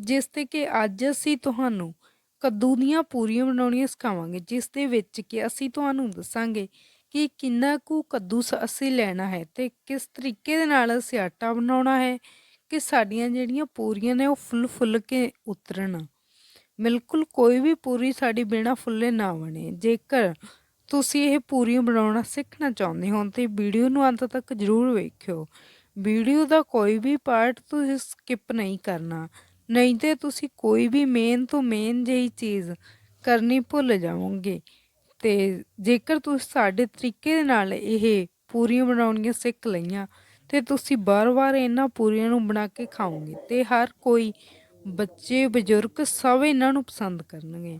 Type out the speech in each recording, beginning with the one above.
ਜਿਸ ਤੇ ਕਿ ਅੱਜ ਅਸੀਂ ਤੁਹਾਨੂੰ ਕੱਦੂ ਦੀਆਂ ਪੂਰੀਆਂ ਬਣਾਉਣੀਆਂ ਸਿਖਾਵਾਂਗੇ, ਜਿਸ ਦੇ ਵਿੱਚ ਕਿ ਅਸੀਂ ਤੁਹਾਨੂੰ ਦੱਸਾਂਗੇ ਕਿ ਕਿੰਨਾ ਕੁ ਕੱਦੂ ਅਸੀਂ ਲੈਣਾ ਹੈ ਤੇ ਕਿਸ ਤਰੀਕੇ ਦੇ ਨਾਲ ਅਸੀਂ ਆਟਾ ਬਣਾਉਣਾ ਹੈ, ਕਿ ਸਾਡੀਆਂ ਜਿਹੜੀਆਂ ਪੂਰੀਆਂ ਨੇ ਉਹ ਫੁੱਲ ਫੁੱਲ ਕੇ ਉਤਰਨ। ਬਿਲਕੁਲ ਕੋਈ ਵੀ ਪੂਰੀ ਸਾਡੀ ਬਿਨਾ ਫੁੱਲੇ ਨਾ ਬਣੇ। ਜੇਕਰ ਤੁਸੀਂ ਇਹ ਪੂਰੀਆਂ ਬਣਾਉਣਾ ਸਿੱਖਣਾ ਚਾਹੁੰਦੇ ਹੋ ਤੇ ਵੀਡੀਓ ਨੂੰ ਅੰਤ ਤੱਕ ਜ਼ਰੂਰ ਵੇਖਿਓ। ਵੀਡੀਓ ਦਾ ਕੋਈ ਵੀ ਪਾਰਟ ਤੁਸੀਂ ਸਕਿਪ ਨਹੀਂ ਕਰਨਾ। ਨਹੀਂ ਤੇ ਤੁਸੀਂ ਕੋਈ ਵੀ ਮੇਨ ਤੋਂ ਮੇਨ ਜਿਹੀ ਚੀਜ਼ ਕਰਨੀ ਭੁੱਲ ਜਾਵੋਗੇ। ਤੇ ਜੇਕਰ ਤੁਸੀਂ ਸਾਡੇ ਤਰੀਕੇ ਦੇ ਨਾਲ ਇਹ ਪੂਰੀਆਂ ਬਣਾਉਣੀਆਂ ਸਿੱਖ ਲਈਆਂ, ਤੇ ਤੁਸੀਂ ਬਾਰ-ਬਾਰ ਇਹਨਾਂ ਪੂਰੀਆਂ ਨੂੰ ਬਣਾ ਕੇ ਖਾਓਗੇ ਤੇ ਹਰ ਕੋਈ ਬੱਚੇ, ਬਜ਼ੁਰਗ ਸਭ ਇਹਨਾਂ ਨੂੰ ਪਸੰਦ ਕਰਨਗੇ।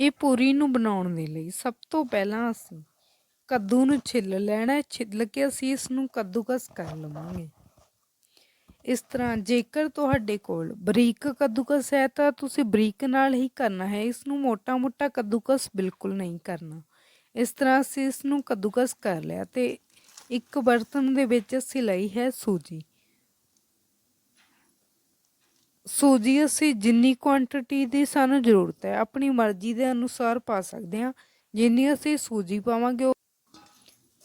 ਇਹ ਪੂਰੀ ਨੂੰ ਬਣਾਉਣ ਦੇ ਲਈ ਸਭ ਤੋਂ ਪਹਿਲਾਂ ਅਸੀਂ ਕੱਦੂ ਨੂੰ ਛਿੱਲ ਲੈਣਾ, ਛਿੱਲ ਕੇ ਅਸੀਂ ਇਸ ਨੂੰ ਕੱਦੂਕਸ ਕਰ ਲਵਾਂਗੇ। ਇਸ ਤਰ੍ਹਾਂ ਜੇਕਰ ਤੁਹਾਡੇ ਕੋਲ ਬਰੀਕ ਕੱਦੂਕਸ ਹੈ ਤਾਂ ਤੁਸੀਂ ਬਰੀਕ ਨਾਲ ਹੀ ਕਰਨਾ ਹੈ। ਇਸ ਨੂੰ ਮੋਟਾ-ਮੋਟਾ ਕੱਦੂਕਸ ਬਿਲਕੁਲ ਨਹੀਂ ਕਰਨਾ। ਇਸ ਤਰ੍ਹਾਂ ਅਸੀਂ ਇਸ ਨੂੰ ਕੱਦੂਕਸ ਕਰ ਲਿਆ ਤੇ ਇੱਕ ਬਰਤਨ ਦੇ ਵਿੱਚ ਅਸੀਂ ਲਈ ਹੈ ਸੂਜੀ। ਸੂਜੀ ਅਸੀਂ ਜਿੰਨੀ ਕੁਆਂਟੀਟੀ ਦੀ ਸਾਨੂੰ ਜ਼ਰੂਰਤ ਹੈ, ਆਪਣੀ ਮਰਜ਼ੀ ਦੇ ਅਨੁਸਾਰ ਪਾ ਸਕਦੇ ਹਾਂ। ਜਿੰਨੀ ਅਸੀਂ ਸੂਜੀ ਪਾਵਾਂਗੇ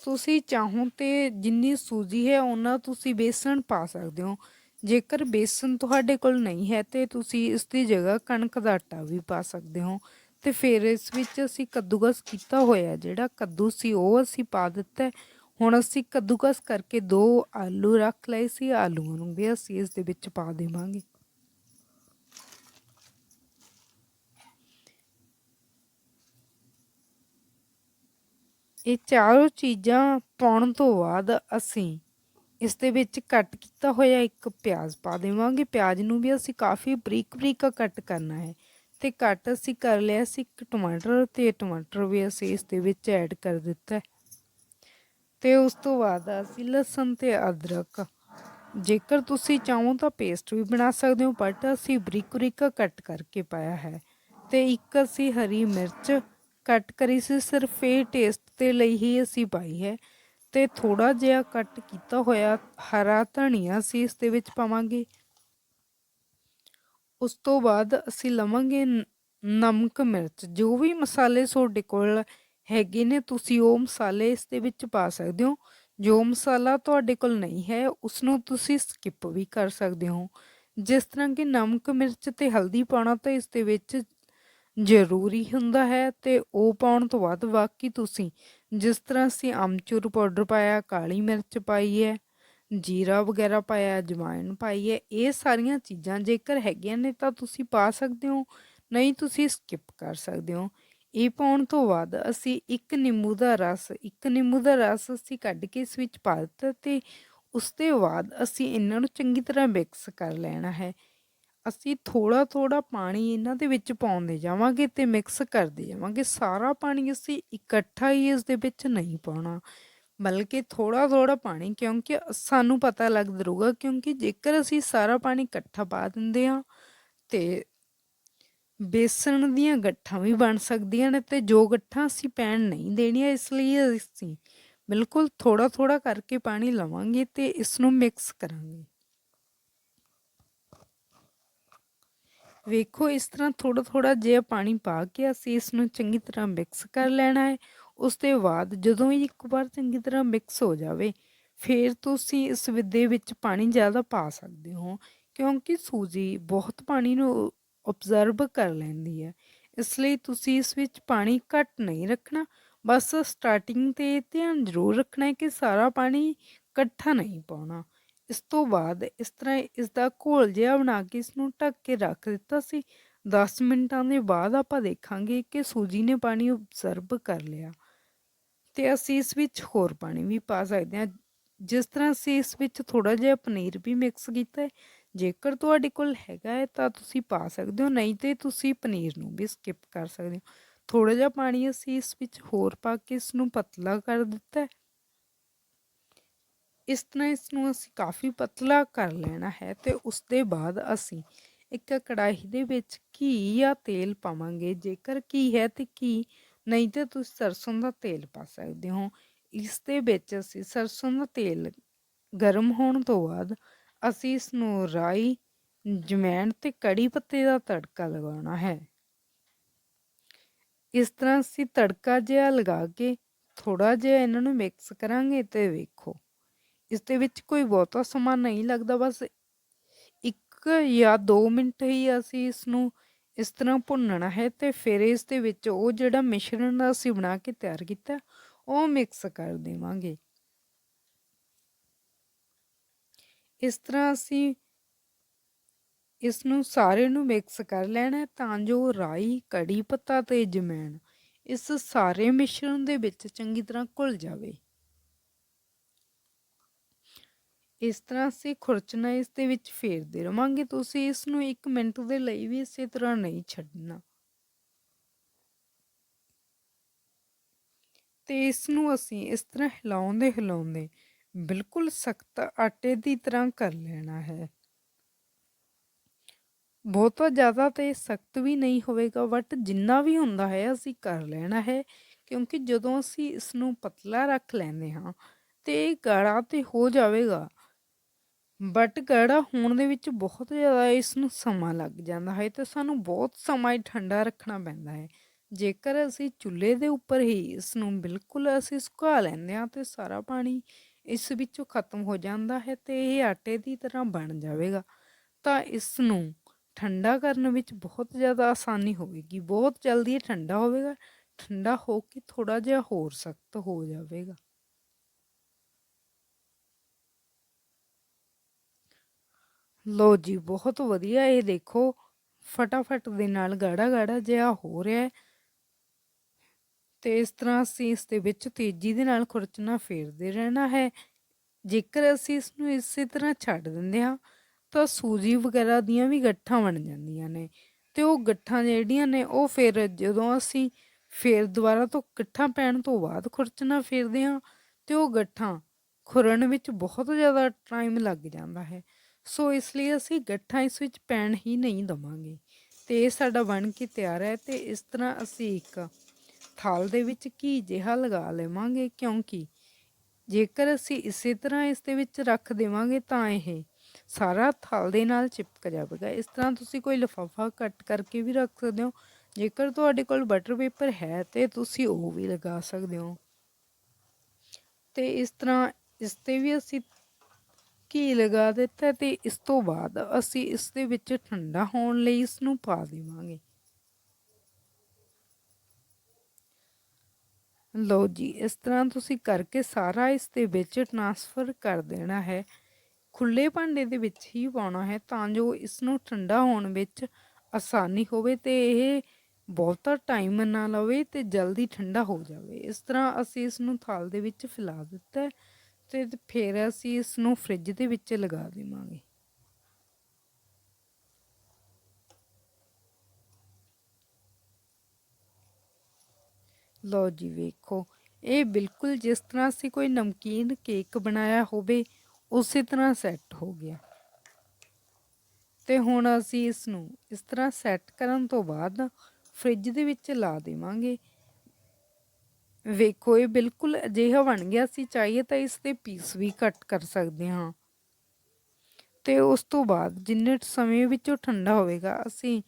ਤੁਸੀਂ ਚਾਹੋ ਤੇ ਜਿੰਨੀ ਸੂਜੀ ਹੈ ਉਹਨਾਂ ਤੁਸੀਂ ਬੇਸਣ ਪਾ ਸਕਦੇ ਹੋ। ਜੇਕਰ ਬੇਸਣ ਤੁਹਾਡੇ ਕੋਲ ਨਹੀਂ ਹੈ, ਤੇ ਤੁਸੀਂ ਇਸ ਦੀ ਜਗ੍ਹਾ ਕਣਕ ਦਾ ਆਟਾ ਵੀ ਪਾ ਸਕਦੇ ਹੋ। ਤੇ ਫਿਰ ਇਸ ਵਿੱਚ ਅਸੀਂ ਕੱਦੂਕਸ ਕੀਤਾ ਹੋਇਆ, ਜਿਹੜਾ ਕੱਦੂ ਸੀ, ਉਹ ਅਸੀਂ ਪਾ ਦਿੱਤਾ ਹੁਣ ਅਸੀਂ ਕੱਦੂਕਸ ਕਰਕੇ ਦੋ ਆਲੂ ਰੱਖ ਲਏ ਸੀ, ਆਲੂਆਂ ਨੂੰ ਵੀ ਅਸੀਂ ਇਸ ਦੇ ਵਿੱਚ ਪਾ ਦੇਵਾਂਗੇ। ਇਹ ਚਾਰੋਂ ਚੀਜ਼ਾਂ ਪਾਉਣ ਤੋਂ ਬਾਅਦ ਅਸੀਂ ਇਸ ਦੇ ਵਿੱਚ ਕੱਟ ਕੀਤਾ ਹੋਇਆ ਇੱਕ ਪਿਆਜ਼ ਪਾ ਦੇਵਾਂਗੇ ਪਿਆਜ਼ ਨੂੰ ਵੀ ਅਸੀਂ ਕਾਫੀ ਬਰੀਕ ਬਰੀਕ ਕੱਟ ਕਰਨਾ ਹੈ ਤੇ ਕੱਟ ਅਸੀਂ ਕਰ ਲਿਆ ਸੀ ਇੱਕ ਟਮਾਟਰ ਤੇ ਟਮਾਟਰ ਵੀ ਅਸੀਂ ਇਸ ਦੇ ਵਿੱਚ ਐਡ ਕਰ ਦਿੱਤਾ ਹੈ। ਤੇ ਉਸ ਤੋਂ ਬਾਅਦ ਅਸੀਂ ਲਸਣ ਤੇ ਅਦਰਕ, ਜੇਕਰ ਤੁਸੀਂ ਚਾਹੋ ਤਾਂ ਪੇਸਟ ਵੀ ਬਣਾ ਸਕਦੇ ਹੋ, ਬਟ ਅਸੀਂ ਬਰੀਕ ਬਰੀਕ ਕੱਟ ਕਰਕੇ ਪਾਇਆ ਹੈ ਤੇ ਇੱਕ ਅਸੀਂ ਹਰੀ ਮਿਰਚ ਕੱਟ ਕਰੀ ਸੀ, ਸਿਰਫ ਇਹ ਟੇਸਟ ਦੇ ਲਈ ਹੀ ਅਸੀਂ ਪਾਈ ਹੈ। ਤੇ ਥੋੜਾ ਜਿਹਾ ਕੱਟ ਕੀਤਾ ਹੋਇਆ ਹਰਾ ਧਨੀਆ ਸੀ, ਇਸ ਦੇ ਵਿੱਚ ਪਾਵਾਂਗੇ। ਉਸ ਤੋਂ ਬਾਅਦ ਅਸੀਂ ਲਵਾਂਗੇ ਨਮਕ ਮਿਰਚ, ਜੋ ਵੀ ਮਸਾਲੇ ਤੁਹਾਡੇ ਕੋਲ ਹੈਗੇ ਨੇ, ਤੁਸੀਂ ਉਹ ਮਸਾਲੇ ਇਸ ਦੇ ਵਿੱਚ ਪਾ ਸਕਦੇ ਹੋ। ਜੋ ਮਸਾਲਾ ਤੁਹਾਡੇ ਕੋਲ ਨਹੀਂ ਹੈ ਉਸ ਨੂੰ ਤੁਸੀਂ ਸਕਿਪ ਵੀ ਕਰ ਸਕਦੇ ਹੋ। ਜਿਸ ਤਰ੍ਹਾਂ ਕਿ ਨਮਕ ਮਿਰਚ ਤੇ ਹਲਦੀ ਪਾਉਣਾ, ਤਾਂ ਇਸ ਦੇ ਵਿੱਚ ਜ਼ਰੂਰੀ ਹੁੰਦਾ ਹੈ ਤੇ ਉਹ ਪਾਉਣ ਤੋਂ ਬਾਅਦ ਬਾਕੀ ਤੁਸੀਂ ਜਿਸ ਤਰ੍ਹਾਂ ਅਸੀਂ ਅਮਚੂਰ ਪਾਊਡਰ ਪਾਇਆ, ਕਾਲੀ ਮਿਰਚ ਪਾਈ ਹੈ, ਜੀਰਾ ਵਗੈਰਾ ਪਾਇਆ, ਅਜਵਾਇਣ ਪਾਈ ਹੈ, ਇਹ ਸਾਰੀਆਂ ਚੀਜ਼ਾਂ ਜੇਕਰ ਹੈਗੀਆਂ ਨੇ ਤਾਂ ਤੁਸੀਂ ਪਾ ਸਕਦੇ ਹੋ, ਨਹੀਂ ਤੁਸੀਂ ਸਕਿਪ ਕਰ ਸਕਦੇ ਹੋ। ਇਹ ਪਾਉਣ ਤੋਂ ਬਾਅਦ ਅਸੀਂ ਇੱਕ ਨਿੰਬੂ ਦਾ ਰਸ, ਇੱਕ ਨਿੰਬੂ ਦਾ ਰਸ ਅਸੀਂ ਕੱਢ ਕੇ ਇਸ ਵਿੱਚ ਪਾ ਦਿੱਤਾ ਤੇ ਉਸ ਤੋਂ ਬਾਅਦ ਅਸੀਂ ਇਹਨਾਂ ਨੂੰ ਚੰਗੀ ਤਰ੍ਹਾਂ ਮਿਕਸ ਕਰ ਲੈਣਾ ਹੈ। ਅਸੀਂ ਥੋੜਾ ਥੋੜਾ ਪਾਣੀ ਇਹਨਾਂ ਦੇ ਵਿੱਚ ਪਾਉਂਦੇ ਜਾਵਾਂਗੇ ਤੇ ਮਿਕਸ ਕਰਦੇ ਜਾਵਾਂਗੇ। ਸਾਰਾ ਪਾਣੀ ਅਸੀਂ ਇਕੱਠਾ ਹੀ ਇਸ ਦੇ ਵਿੱਚ ਨਹੀਂ ਪਾਉਣਾ। ਬਲਕਿ ਥੋੜਾ ਥੋੜਾ ਪਾਣੀ, ਕਿਉਂਕਿ ਸਾਨੂੰ ਪਤਾ ਲੱਗ ਦਰੂਗਾ ਕਿਉਂਕਿ ਜੇਕਰ ਅਸੀਂ ਸਾਰਾ ਪਾਣੀ ਇਕੱਠਾ ਪਾ ਦਿੰਦੇ ਹਾਂ ਤੇ ਬੇਸਣ ਦੀਆਂ ਗੱਠਾਂ ਵੀ ਬਣ ਸਕਦੀਆਂ ਨੇ ਤੇ ਜੋ ਗੱਠਾਂ ਅਸੀਂ ਪੈਣ ਨਹੀਂ ਦੇਣੀਆਂ, ਇਸ ਲਈ ਅਸੀਂ ਬਿਲਕੁਲ ਥੋੜਾ ਥੋੜਾ ਕਰਕੇ ਪਾਣੀ ਲਵਾਂਗੇ ਤੇ ਇਸ ਨੂੰ ਮਿਕਸ ਕਰਾਂਗੇ। ਵੇਖੋ, ਇਸ ਤਰ੍ਹਾਂ ਥੋੜਾ ਥੋੜਾ ਜਿਹਾ ਪਾਣੀ ਪਾ ਕੇ ਅਸੀਂ ਇਸ ਨੂੰ ਚੰਗੀ ਤਰ੍ਹਾਂ ਮਿਕਸ ਕਰ ਲੈਣਾ ਹੈ। ਉਸ ਤੋਂ ਬਾਅਦ ਜਦੋਂ ਇਹ ਇੱਕ ਵਾਰ ਚੰਗੀ ਤਰ੍ਹਾਂ ਮਿਕਸ ਹੋ ਜਾਵੇ, ਫਿਰ ਤੁਸੀਂ ਇਸ ਦੇ ਵਿੱਚ ਪਾਣੀ ਜ਼ਿਆਦਾ ਪਾ ਸਕਦੇ ਹੋ, ਕਿਉਂਕਿ ਸੂਜੀ ਬਹੁਤ ਪਾਣੀ ਨੂੰ ਅਬਜ਼ਰਬ ਕਰ ਲੈਂਦੀ ਹੈ। ਇਸ ਲਈ ਤੁਸੀਂ ਇਸ ਵਿੱਚ ਪਾਣੀ ਘੱਟ ਨਹੀਂ ਰੱਖਣਾ, ਬਸ ਸਟਾਰਟਿੰਗ ਤੇ ਧਿਆਨ ਜ਼ਰੂਰ ਰੱਖਣਾ ਹੈ ਕਿ ਸਾਰਾ ਪਾਣੀ ਇਕੱਠਾ ਨਹੀਂ ਪਾਉਣਾ। ਇਸ ਤੋਂ ਬਾਅਦ ਇਸ ਤਰ੍ਹਾਂ ਇਸ ਦਾ ਘੋਲ ਜਿਹਾ ਬਣਾ ਕੇ ਇਸ ਨੂੰ ਢੱਕ ਕੇ ਰੱਖ ਦਿੱਤਾ ਸੀ। 10 ਮਿੰਟਾਂ ਦੇ ਬਾਅਦ ਆਪਾਂ ਦੇਖਾਂਗੇ ਕਿ ਸੂਜੀ ਨੇ ਪਾਣੀ ਅਬਜ਼ਰਬ ਕਰ ਲਿਆ ਤੇ ਅਸੀਂ ਇਸ ਵਿੱਚ ਹੋਰ ਪਾਣੀ ਵੀ ਪਾ ਸਕਦੇ ਹਾਂ। ਜਿਸ ਤਰ੍ਹਾਂ ਅਸੀਂ ਇਸ ਵਿੱਚ ਥੋੜਾ ਜਿਹਾ ਪਨੀਰ ਵੀ ਮਿਕਸ ਕੀਤਾ ਹੈ। ਜੇਕਰ ਤੁਹਾਡੇ ਕੋਲ ਹੈਗਾ ਹੈ ਤਾਂ ਤੁਸੀਂ ਪਾ ਸਕਦੇ ਹੋ, ਨਹੀਂ ਤੇ ਤੁਸੀਂ ਪਨੀਰ ਨੂੰ ਵੀ ਸਕਿਪ ਕਰ ਸਕਦੇ ਹੋ। ਥੋੜਾ ਜਿਹਾ ਪਾਣੀ ਅਸੀਂ ਇਸ ਵਿੱਚ ਹੋਰ ਪਾ ਕੇ ਇਸ ਨੂੰ ਪਤਲਾ ਕਰ ਦਿੱਤਾ ਹੈ। ਇਸ ਤਰ੍ਹਾਂ ਇਸ ਨੂੰ ਅਸੀਂ ਕਾਫੀ ਪਤਲਾ ਕਰ ਲੈਣਾ ਹੈ ਤੇ ਉਸ ਦੇ ਬਾਅਦ ਅਸੀਂ ਇੱਕ ਕੜਾਹੀ ਦੇ ਵਿੱਚ ਘੀ ਜਾਂ ਤੇਲ ਪਾਵਾਂਗੇ। ਜੇਕਰ ਘੀ ਹੈ ਤੇ ਘੀ ਨਹੀਂ ਤੇ ਤੁਸੀਂ ਸਰਸੋਂ ਦਾ ਤੇਲ ਪਾ ਸਕਦੇ ਹੋ। ਇਸ ਦੇ ਵਿੱਚ ਅਸੀਂ ਸਰਸੋਂ ਦਾ ਤੇਲ ਗਰਮ ਹੋਣ ਤੋਂ ਬਾਅਦ ਅਸੀਂ ਇਸ ਨੂੰ ਰਾਈ ਜਮੈਣ ਤੇ ਕੜੀ ਪੱਤੇ ਦਾ ਤੜਕਾ ਲਗਾਉਣਾ ਹੈ। ਇਸ ਤਰ੍ਹਾਂ ਅਸੀਂ ਤੜਕਾ ਜਿਹਾ ਲਗਾ ਕੇ ਥੋੜਾ ਜਿਹਾ ਇਹਨਾਂ ਨੂੰ ਮਿਕਸ ਕਰਾਂਗੇ ਤੇ ਵੇਖੋ। ਇਸ ਦੇ ਵਿੱਚ ਕੋਈ ਬਹੁਤਾ ਸਮਾਂ ਨਹੀਂ ਲੱਗਦਾ, ਬਸ ਇੱਕ ਜਾਂ 2 ਮਿੰਟ ਹੀ ਅਸੀਂ ਇਸ ਨੂੰ ਇਸ ਤਰ੍ਹਾਂ ਭੁੰਨਣਾ ਹੈ ਤੇ ਫਿਰ ਇਸ ਦੇ ਵਿੱਚ ਉਹ ਜਿਹੜਾ ਮਿਸ਼ਰਣ ਅਸੀਂ ਬਣਾ ਕੇ ਤਿਆਰ ਕੀਤਾ, ਉਹ ਮਿਕਸ ਕਰ ਦੇਵਾਂਗੇ। ਇਸ ਤਰ੍ਹਾਂ ਅਸੀਂ ਇਸ ਨੂੰ ਸਾਰੇ ਨੂੰ ਮਿਕਸ ਕਰ ਲੈਣਾ ਤਾਂ ਜੋ ਰਾਈ, ਕੜੀ, ਪੱਤਾ ਤੇ ਜਮੈਣ ਇਸ ਸਾਰੇ ਮਿਸ਼ਰਣ ਦੇ ਵਿੱਚ ਚੰਗੀ ਤਰ੍ਹਾਂ ਘੁਲ ਜਾਵੇ। ਇਸ ਤਰ੍ਹਾਂ ਅਸੀਂ ਖੁਰਚਣਾ ਇਸ ਦੇ ਵਿੱਚ ਫੇਰਦੇ ਰਵਾਂਗੇ, ਤੁਸੀਂ ਇਸ ਨੂੰ 1 ਮਿੰਟ ਦੇ ਲਈ ਵੀ ਇਸੇ ਤਰ੍ਹਾਂ ਨਹੀਂ ਛੱਡਣਾ। ਤੇ ਇਸ ਨੂੰ ਅਸੀਂ ਇਸ ਤਰ੍ਹਾਂ ਹਿਲਾਉਂਦੇ ਹਿਲਾਉਂਦੇ ਬਿਲਕੁਲ ਸਖਤ ਆਟੇ ਦੀ ਤਰ੍ਹਾਂ ਕਰ ਲੈਣਾ ਹੈ। ਬਹੁਤਾ ਜ਼ਿਆਦਾ ਤੇ ਸਖਤ ਵੀ ਨਹੀਂ ਹੋਵੇਗਾ ਬਟ ਜਿੰਨਾ ਵੀ ਹੁੰਦਾ ਹੈ ਅਸੀਂ ਕਰ ਲੈਣਾ ਹੈ, ਕਿਉਂਕਿ ਜਦੋਂ ਅਸੀਂ ਇਸ ਨੂੰ ਪਤਲਾ ਰੱਖ ਲੈਂਦੇ ਹਾਂ ਤੇ ਗਾੜਾ ਤੇ ਹੋ ਜਾਵੇਗਾ ਬਟ ਗਾੜਾ ਹੋਣ ਦੇ ਵਿੱਚ ਬਹੁਤ ਜ਼ਿਆਦਾ ਇਸ ਨੂੰ ਸਮਾਂ ਲੱਗ ਜਾਂਦਾ ਹੈ ਤੇ ਸਾਨੂੰ ਬਹੁਤ ਸਮਾਂ ਹੀ ਠੰਡਾ ਰੱਖਣਾ ਪੈਂਦਾ ਹੈ। ਜੇਕਰ ਅਸੀਂ ਚੁੱਲ੍ਹੇ ਦੇ ਉੱਪਰ ਹੀ ਇਸ ਨੂੰ ਬਿਲਕੁਲ ਅਸੀਂ ਸੁਕਾ ਲੈਂਦੇ ਹਾਂ ਤੇ ਸਾਰਾ ਪਾਣੀ ਇਸ ਵਿੱਚੋਂ ਖਤਮ ਹੋ ਜਾਂਦਾ ਹੈ ਤੇ ਇਹ ਆਟੇ ਦੀ ਤਰ੍ਹਾਂ ਬਣ ਜਾਵੇਗਾ, ਤਾਂ ਇਸ ਨੂੰ ਠੰਡਾ ਕਰਨ ਵਿੱਚ ਬਹੁਤ ਜ਼ਿਆਦਾ ਆਸਾਨੀ ਹੋਵੇਗੀ। ਬਹੁਤ ਜਲਦੀ ਇਹ ਠੰਡਾ ਹੋਵੇਗਾ, ਠੰਡਾ ਹੋ ਕੇ ਥੋੜਾ ਜਿਹਾ ਹੋਰ ਸਖਤ ਹੋ ਜਾਵੇਗਾ। ਲੋ ਜੀ, ਬਹੁਤ ਵਧੀਆ ਇਹ ਦੇਖੋ। ਫਟਾਫਟ ਦੇ ਨਾਲ ਗਾੜਾ ਗਾੜਾ ਜਿਹਾ ਹੋ ਰਿਹਾ ਹੈ। ਤੇ ਇਸ ਤਰ੍ਹਾਂ ਅਸੀਂ ਇਸ ਦੇ ਵਿੱਚ ਤੇਜ਼ੀ ਦੇ ਨਾਲ ਖੁਰਚਣਾ ਫੇਰਦੇ ਰਹਿਣਾ ਹੈ। ਜੇਕਰ ਅਸੀਂ ਇਸ ਨੂੰ ਇਸੇ ਤਰ੍ਹਾਂ ਛੱਡ ਦਿੰਦੇ ਹਾਂ, ਤਾਂ ਸੂਜੀ ਵਗੈਰਾ ਦੀਆਂ ਵੀ ਗੱਠਾਂ ਬਣ ਜਾਂਦੀਆਂ ਨੇ। ਤੇ ਉਹ ਗੱਠਾਂ ਜਿਹੜੀਆਂ ਨੇ, ਉਹ ਫਿਰ ਜਦੋਂ ਅਸੀਂ ਫੇਰ ਦੁਬਾਰਾ ਤੋਂ ਇਕੱਠਾ ਪੈਣ ਤੋਂ ਬਾਅਦ ਖੁਰਚਣਾ ਫੇਰਦੇ ਹਾਂ, ਤੇ ਉਹ ਗੱਠਾਂ ਖੁਰਨ ਵਿੱਚ ਬਹੁਤ ਜ਼ਿਆਦਾ ਟਾਈਮ ਲੱਗ ਜਾਂਦਾ ਹੈ। ਸੋ ਇਸ ਲਈ ਅਸੀਂ ਗੱਠਾਂ ਇਸ ਵਿੱਚ ਪੈਣ ਹੀ ਨਹੀਂ ਦਵਾਂਗੇ। ਤੇ ਇਹ ਸਾਡਾ ਬਣ ਕੇ ਤਿਆਰ ਹੈ ਤੇ ਇਸ ਤਰ੍ਹਾਂ ਅਸੀਂ ਇੱਕ ਥਾਲ ਦੇ ਵਿੱਚ ਘੀ ਜਿਹਾ ਲਗਾ ਲਵਾਂਗੇ ਕਿਉਂਕਿ ਜੇਕਰ ਅਸੀਂ ਇਸੇ ਤਰ੍ਹਾਂ ਇਸ ਦੇ ਵਿੱਚ ਰੱਖ ਦੇਵਾਂਗੇ ਤਾਂ ਇਹ ਸਾਰਾ ਥਲ ਦੇ ਨਾਲ ਚਿਪਕ ਜਾਵੇਗਾ। ਇਸ ਤਰ੍ਹਾਂ ਤੁਸੀਂ ਕੋਈ ਲਿਫਾਫਾ ਕੱਟ ਕਰਕੇ ਵੀ ਰੱਖ ਸਕਦੇ ਹੋ। ਜੇਕਰ ਤੁਹਾਡੇ ਕੋਲ ਬਟਰ ਪੇਪਰ ਹੈ ਤੇ ਤੁਸੀਂ ਉਹ ਵੀ ਲਗਾ ਸਕਦੇ ਹੋ। ਤੇ ਇਸ ਤਰ੍ਹਾਂ ਇਸ ਤੇ ਵੀ ਅਸੀਂ ਘੀ ਲਗਾ ਦਿੱਤਾ ਤੇ ਇਸ ਤੋਂ ਬਾਅਦ ਅਸੀਂ ਇਸ ਦੇ ਵਿੱਚ ਠੰਡਾ ਹੋਣ ਲਈ ਇਸ ਨੂੰ ਪਾ ਦੇਵਾਂਗੇ। ਲੋ ਜੀ, ਇਸ ਤਰ੍ਹਾਂ ਤੁਸੀਂ ਕਰਕੇ ਸਾਰਾ ਇਸ ਦੇ ਵਿੱਚ ਟ੍ਰਾਂਸਫਰ ਕਰ ਦੇਣਾ ਹੈ। ਖੁੱਲੇ ਭਾਂਡੇ ਦੇ ਵਿੱਚ ਹੀ ਪਾਉਣਾ ਹੈ ਤਾਂ ਜੋ ਇਸ ਨੂੰ ਠੰਡਾ ਹੋਣ ਵਿੱਚ ਆਸਾਨੀ ਹੋਵੇ ਤੇ ਇਹ ਬਹੁਤਾ ਟਾਈਮ ਨਾ ਲਵੇ ਤੇ ਜਲਦੀ ਠੰਡਾ ਹੋ ਜਾਵੇ। ਇਸ ਤਰ੍ਹਾਂ ਅਸੀਂ ਇਸ ਨੂੰ ਥਾਲ ਦੇ ਵਿੱਚ ਫੈਲਾ ਦਿੱਤਾ ਤੇ ਫਿਰ ਅਸੀਂ ਇਸ ਨੂੰ ਫ੍ਰਿਜ ਦੇ ਵਿੱਚ ਲਗਾ ਦੇਵਾਂਗੇ। ਲਓ ਜੀ ਵੇਖੋ, ਇਹ ਬਿਲਕੁਲ ਜਿਸ ਤਰ੍ਹਾਂ ਅਸੀਂ ਕੋਈ ਨਮਕੀਨ ਕੇਕ ਬਣਾਇਆ ਹੋਵੇ, ਉਸੇ ਤਰ੍ਹਾਂ ਸੈੱਟ ਹੋ ਗਿਆ। ਤੇ ਹੁਣ ਅਸੀਂ ਇਸ ਨੂੰ ਇਸ ਤਰ੍ਹਾਂ ਸੈੱਟ ਕਰਨ ਤੋਂ ਬਾਅਦ ਫ੍ਰਿਜ ਦੇ ਵਿੱਚ ਲਾ ਦੇਵਾਂਗੇ। ਵੇਖੋ, ਇਹ ਬਿਲਕੁਲ ਅਜਿਹਾ ਬਣ ਗਿਆ ਸੀ ਚਾਹੀਏ ਤਾਂ ਇਸ ਦੇ ਪੀਸ ਵੀ ਕੱਟ ਕਰ ਸਕਦੇ ਹਾਂ। ਤੇ ਉਸ ਤੋਂ ਬਾਅਦ ਜਿੰਨੇ ਸਮੇਂ ਵਿੱਚ ਉਹ ਠੰਡਾ ਹੋਵੇਗਾ, ਅਸੀਂ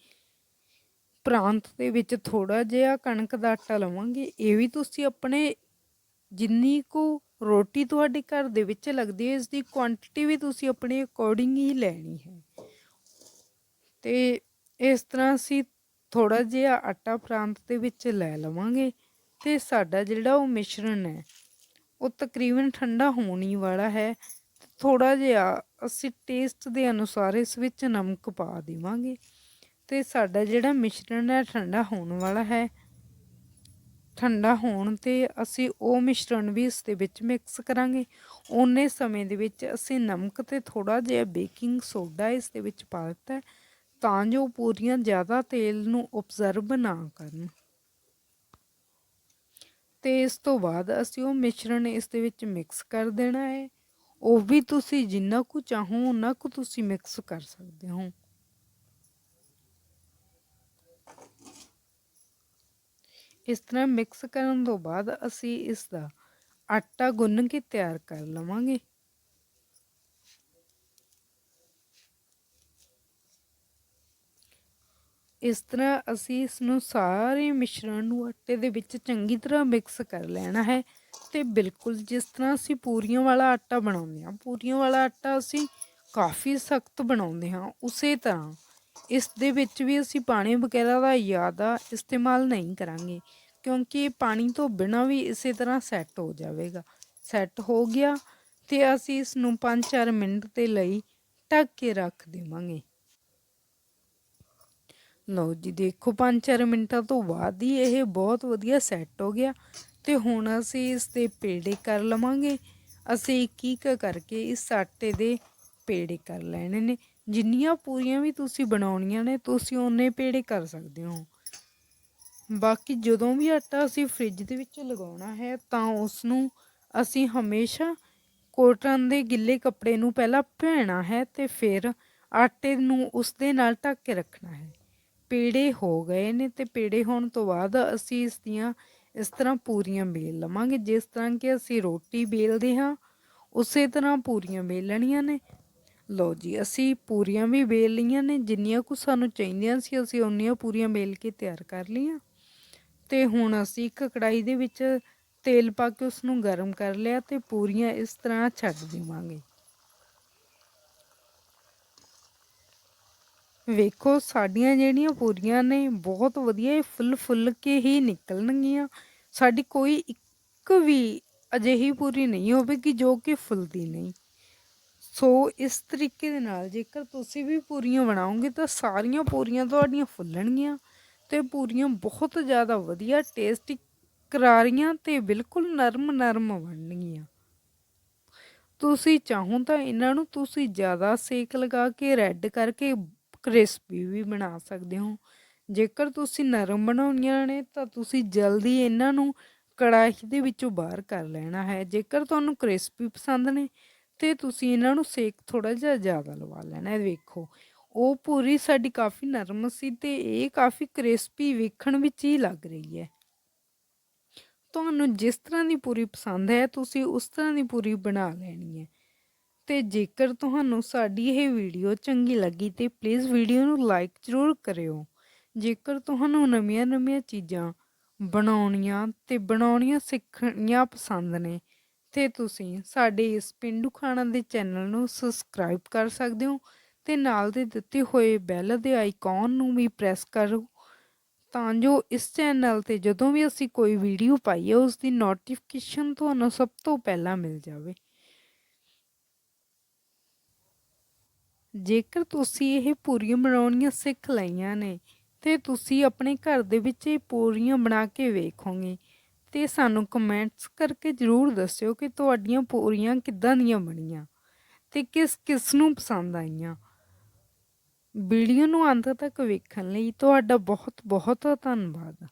ਪ੍ਰਾਂਤ ਦੇ ਵਿੱਚ ਥੋੜਾ ਜਿਹਾ ਕਣਕ ਦਾ ਆਟਾ ਲਵਾਂਗੇ। ਇਹ ਵੀ ਤੁਸੀਂ ਆਪਣੇ ਜਿੰਨੀ ਕੁ ਰੋਟੀ ਤੁਹਾਡੇ ਘਰ ਦੇ ਵਿੱਚ ਲੱਗਦੀ ਹੈ, ਇਸ ਦੀ ਕੁਆਂਟੀਟੀ ਵੀ ਤੁਸੀਂ ਆਪਣੇ ਅਕੋਰਡਿੰਗ ਹੀ ਲੈਣੀ ਹੈ। ਤੇ ਇਸ ਤਰ੍ਹਾਂ ਅਸੀਂ ਥੋੜਾ ਜਿਹਾ ਆਟਾ ਪ੍ਰਾਂਤ ਦੇ ਵਿੱਚ ਲੈ ਲਵਾਂਗੇ। ਤੇ ਸਾਡਾ ਜਿਹੜਾ ਉਹ ਮਿਸ਼ਰਣ ਹੈ, ਉਹ ਤਕਰੀਬਨ ਠੰਡਾ ਹੋਣ ਹੀ ਵਾਲਾ ਹੈ। ਥੋੜਾ ਜਿਹਾ ਅਸੀਂ ਟੇਸਟ ਦੇ ਅਨੁਸਾਰ ਇਸ ਵਿੱਚ ਨਮਕ ਪਾ ਦੇਵਾਂਗੇ ਤੇ ਸਾਡਾ ਜਿਹੜਾ ਮਿਸ਼ਰਣ ਹੈ, ਠੰਡਾ ਹੋਣ ਵਾਲਾ ਹੈ। ਠੰਡਾ ਹੋਣ ਤੇ ਅਸੀਂ ਉਹ ਮਿਸ਼ਰਣ ਵੀ ਇਸ ਦੇ ਵਿੱਚ ਮਿਕਸ ਕਰਾਂਗੇ। ਓਨੇ ਸਮੇਂ ਦੇ ਵਿੱਚ ਅਸੀਂ ਨਮਕ ਤੇ ਥੋੜਾ ਜਿਹਾ ਬੇਕਿੰਗ ਸੋਡਾ ਇਸ ਦੇ ਵਿੱਚ ਪਾ ਦਿੱਤਾ ਤਾਂ ਜੋ ਪੂਰੀਆਂ ਜ਼ਿਆਦਾ ਤੇਲ ਨੂੰ ਅਬਜ਼ਰਬ ਨਾ ਕਰਨ। ਤੇ ਇਸ ਤੋਂ ਬਾਅਦ ਅਸੀਂ ਉਹ ਮਿਸ਼ਰਣ ਇਸ ਦੇ ਵਿੱਚ ਮਿਕਸ ਕਰ ਦੇਣਾ ਹੈ। ਉਹ ਵੀ ਤੁਸੀਂ ਜਿੰਨਾ ਕੁ ਚਾਹੋ ਉਹਨਾਂ ਕੁ ਤੁਸੀਂ ਮਿਕਸ ਕਰ ਸਕਦੇ ਹੋ। ਇਸ ਤਰ੍ਹਾਂ ਮਿਕਸ ਕਰਨ ਤੋਂ ਬਾਅਦ ਅਸੀਂ ਇਸ ਦਾ ਆਟਾ ਗੁੰਨ ਕੇ ਤਿਆਰ ਕਰ ਲਵਾਂਗੇ। ਇਸ ਤਰ੍ਹਾਂ ਅਸੀਂ ਇਸ ਨੂੰ ਸਾਰੇ ਮਿਸ਼ਰਣ ਨੂੰ ਆਟੇ ਦੇ ਵਿੱਚ ਚੰਗੀ ਤਰ੍ਹਾਂ ਮਿਕਸ ਕਰ ਲੈਣਾ ਹੈ ਤੇ ਬਿਲਕੁਲ ਜਿਸ ਤਰ੍ਹਾਂ ਅਸੀਂ ਪੂਰੀਆਂ ਵਾਲਾ ਆਟਾ ਬਣਾਉਂਦੇ ਹਾਂ, ਪੂਰੀਆਂ ਵਾਲਾ ਆਟਾ ਅਸੀਂ ਕਾਫੀ ਸਖਤ ਬਣਾਉਂਦੇ ਹਾਂ ਉਸੇ ਤਰ੍ਹਾਂ। ਇਸ ਦੇ ਵਿੱਚ ਵੀ ਅਸੀਂ ਪਾਣੀ ਵਗੈਰਾ ਦਾ ਜ਼ਿਆਦਾ ਇਸਤੇਮਾਲ ਨਹੀਂ ਕਰਾਂਗੇ ਕਿਉਂਕਿ ਪਾਣੀ ਤੋਂ ਬਿਨਾਂ ਵੀ ਇਸੇ ਤਰ੍ਹਾਂ ਸੈੱਟ ਹੋ ਜਾਵੇਗਾ। ਸੈੱਟ ਹੋ ਗਿਆ ਤੇ ਅਸੀਂ ਇਸ ਨੂੰ 5-4 ਮਿੰਟ ਦੇ ਲਈ ਢੱਕ ਕੇ ਰੱਖ ਦੇਵਾਂਗੇ। ਲਓ ਜੀ, ਦੇਖੋ 5-4 ਮਿੰਟਾਂ ਤੋਂ ਬਾਅਦ ਹੀ ਇਹ ਬਹੁਤ ਵਧੀਆ ਸੈੱਟ ਹੋ ਗਿਆ ਤੇ ਹੁਣ ਅਸੀਂ ਇਸ ਦੇ ਪੇੜੇ ਕਰ ਲਵਾਂਗੇ। ਅਸੀਂ ਇੱਕ ਇੱਕ ਕਰਕੇ ਇਸ ਆਟੇ ਦੇ ਪੇੜੇ ਕਰ ਲੈਣੇ ਨੇ। ਜਿੰਨੀਆਂ ਪੂਰੀਆਂ ਵੀ ਤੁਸੀਂ ਬਣਾਉਣੀਆਂ ਨੇ, ਤੁਸੀਂ ਓਨੇ ਪੇੜੇ ਕਰ ਸਕਦੇ ਹੋ। ਬਾਕੀ ਜਦੋਂ ਵੀ ਆਟਾ ਅਸੀਂ ਫ੍ਰਿਜ ਦੇ ਵਿੱਚ ਲਗਾਉਣਾ ਹੈ, ਤਾਂ ਉਸ ਨੂੰ ਅਸੀਂ ਹਮੇਸ਼ਾ ਕੋਟਨ ਦੇ ਗਿੱਲੇ ਕੱਪੜੇ ਨੂੰ ਪਹਿਲਾਂ ਭਿਉਣਾ ਹੈ ਤੇ ਫਿਰ ਆਟੇ ਨੂੰ ਉਸ ਦੇ ਨਾਲ ਢੱਕ ਕੇ ਰੱਖਣਾ ਹੈ। ਪੇੜੇ ਹੋ ਗਏ ਨੇ ਤੇ ਪੇੜੇ ਹੋਣ ਤੋਂ ਬਾਅਦ ਅਸੀਂ ਇਸ ਦੀਆਂ, ਇਸ ਤਰ੍ਹਾਂ ਪੂਰੀਆਂ ਬੇਲ ਲਵਾਂਗੇ। ਜਿਸ ਤਰ੍ਹਾਂ ਕਿ ਅਸੀਂ ਰੋਟੀ ਬੇਲਦੇ ਹਾਂ, ਉਸੇ ਤਰ੍ਹਾਂ ਪੂਰੀਆਂ ਬੇਲਣੀਆਂ ਨੇ। ਲਓ ਜੀ, ਅਸੀਂ ਪੂਰੀਆਂ ਵੀ ਬੇਲ ਲਈਆਂ ਨੇ, ਜਿੰਨੀਆਂ ਕੁ ਸਾਨੂੰ ਚਾਹੀਦੀਆਂ ਸੀ ਅਸੀਂ ਉਨੀਆਂ ਪੂਰੀਆਂ ਬੇਲ ਕੇ ਤਿਆਰ ਕਰ ਲਈਆਂ। ਤੇ ਹੁਣ ਅਸੀਂ ਇੱਕ ਕੜਾਈ ਦੇ ਵਿੱਚ ਤੇਲ ਪਾ ਕੇ ਉਸ ਨੂੰ ਗਰਮ ਕਰ ਲਿਆ ਤੇ ਪੂਰੀਆਂ ਇਸ ਤਰ੍ਹਾਂ ਛੱਡ ਦੇਵਾਂਗੇ। ਵੇਖੋ, ਸਾਡੀਆਂ ਜਿਹੜੀਆਂ ਪੂਰੀਆਂ ਨੇ, ਬਹੁਤ ਵਧੀਆ ਇਹ ਫੁੱਲ ਫੁੱਲ ਕੇ ਹੀ ਨਿਕਲਣਗੀਆਂ। ਸਾਡੀ ਕੋਈ ਇੱਕ ਵੀ ਅਜਿਹੀ ਪੂਰੀ ਨਹੀਂ ਹੋਵੇਗੀ ਜੋ ਕਿ ਫੁੱਲਦੀ ਨਹੀਂ। ਸੋ, ਇਸ ਤਰੀਕੇ ਦੇ ਨਾਲ ਜੇਕਰ ਤੁਸੀਂ ਵੀ ਪੂਰੀਆਂ ਬਣਾਓਗੇ, ਤਾਂ ਸਾਰੀਆਂ ਪੂਰੀਆਂ ਤੁਹਾਡੀਆਂ ਫੁੱਲਣਗੀਆਂ ਤੇ ਪੂਰੀਆਂ ਬਹੁਤ ਜ਼ਿਆਦਾ ਵਧੀਆ ਟੇਸਟੀ ਕਰਾਰੀਆਂ ਤੇ ਬਿਲਕੁਲ ਨਰਮ ਨਰਮ ਬਣਨਗੀਆਂ। ਤੁਸੀਂ ਚਾਹੋ ਤਾਂ ਇਹਨਾਂ ਨੂੰ ਤੁਸੀਂ ਜ਼ਿਆਦਾ ਸੇਕ ਲਗਾ ਕੇ, ਰੈੱਡ ਕਰਕੇ ਕ੍ਰਿਸਪੀ ਵੀ ਬਣਾ ਸਕਦੇ ਹੋ। ਜੇਕਰ ਤੁਸੀਂ ਨਰਮ ਬਣਾਉਣੀਆਂ ਨੇ, ਤਾਂ ਤੁਸੀਂ ਜਲਦੀ ਇਹਨਾਂ ਨੂੰ ਕੜਾਹੀ ਦੇ ਵਿੱਚੋਂ ਬਾਹਰ ਕਰ ਲੈਣਾ ਹੈ। ਜੇਕਰ ਤੁਹਾਨੂੰ ਕ੍ਰਿਸਪੀ ਪਸੰਦ ਨੇ, ਤੇ ਤੁਸੀਂ ਇਹਨਾਂ ਨੂੰ ਸੇਕ ਥੋੜਾ ਜਿਹਾ ਜ਼ਿਆਦਾ ਲਵਾ ਲੈਣਾ ਹੈ। ਵੇਖੋ, ਉਹ ਪੂਰੀ ਸਾਡੀ ਕਾਫੀ ਨਰਮ ਸੀ ਤੇ ਇਹ ਕਾਫੀ ਕ੍ਰਿਸਪੀ ਵੇਖਣ ਵਿੱਚ ਹੀ ਲੱਗ ਰਹੀ ਹੈ। ਤੁਹਾਨੂੰ ਜਿਸ ਤਰ੍ਹਾਂ ਦੀ ਪੂਰੀ ਪਸੰਦ ਹੈ, ਤੁਸੀਂ ਉਸ ਤਰ੍ਹਾਂ ਦੀ ਪੂਰੀ ਬਣਾ ਲੈਣੀ ਹੈ। ਤੇ ਜੇਕਰ ਤੁਹਾਨੂੰ ਸਾਡੀ ਇਹ ਵੀਡੀਓ ਚੰਗੀ ਲੱਗੀ ਤੇ ਪਲੀਜ਼ ਵੀਡੀਓ ਨੂੰ ਲਾਈਕ ਜ਼ਰੂਰ ਕਰਿਓ। ਜੇਕਰ ਤੁਹਾਨੂੰ ਨਵੀਆਂ-ਨਵੀਆਂ ਚੀਜ਼ਾਂ ਬਣਾਉਣੀਆਂ ਤੇ ਬਣਾਉਣੀਆਂ ਸਿੱਖਣੀਆਂ ਪਸੰਦ ਨੇ, ਤੇ ਤੁਸੀਂ ਸਾਡੇ ਇਸ ਪਿੰਡੂ ਖਾਣਾ ਦੇ ਚੈਨਲ ਨੂੰ ਸਬਸਕ੍ਰਾਈਬ ਕਰ ਸਕਦੇ ਹੋ ਤੇ ਨਾਲ ਦੇ ਦਿੱਤੇ ਹੋਏ ਬੈਲ ਦੇ ਆਈਕਨ ਨੂੰ ਵੀ ਪ੍ਰੈਸ ਕਰੋ ਤਾਂ ਜੋ ਇਸ ਚੈਨਲ ਤੇ ਜਦੋਂ ਵੀ ਅਸੀਂ ਕੋਈ ਵੀਡੀਓ ਪਾਈਏ, ਉਸ ਦੀ ਨੋਟੀਫਿਕੇਸ਼ਨ ਤੁਹਾਨੂੰ ਸਭ ਤੋਂ ਪਹਿਲਾਂ ਮਿਲ ਜਾਵੇ। ਜੇਕਰ ਤੁਸੀਂ ਇਹ ਪੂਰੀਆਂ ਬਣਾਉਣੀਆਂ ਸਿੱਖ ਲਈਆਂ ਨੇ, ਤੇ ਤੁਸੀਂ ਆਪਣੇ ਘਰ ਦੇ ਵਿੱਚ ਇਹ ਪੂਰੀਆਂ ਬਣਾ ਕੇ ਵੇਖੋਗੇ। ਤੇ ਸਾਨੂੰ ਕਮੈਂਟਸ ਕਰਕੇ ਜ਼ਰੂਰ ਦੱਸਿਓ ਕਿ ਤੁਹਾਡੀਆਂ ਪੂਰੀਆਂ ਕਿੱਦਾਂ ਦੀਆਂ ਬਣੀਆਂ ਤੇ ਕਿਸ ਕਿਸ ਨੂੰ ਪਸੰਦ ਆਈਆਂ। ਵੀਡੀਓ ਨੂੰ ਅੰਤ ਤੱਕ ਵੇਖਣ ਲਈ ਤੁਹਾਡਾ ਬਹੁਤ ਬਹੁਤ ਧੰਨਵਾਦ।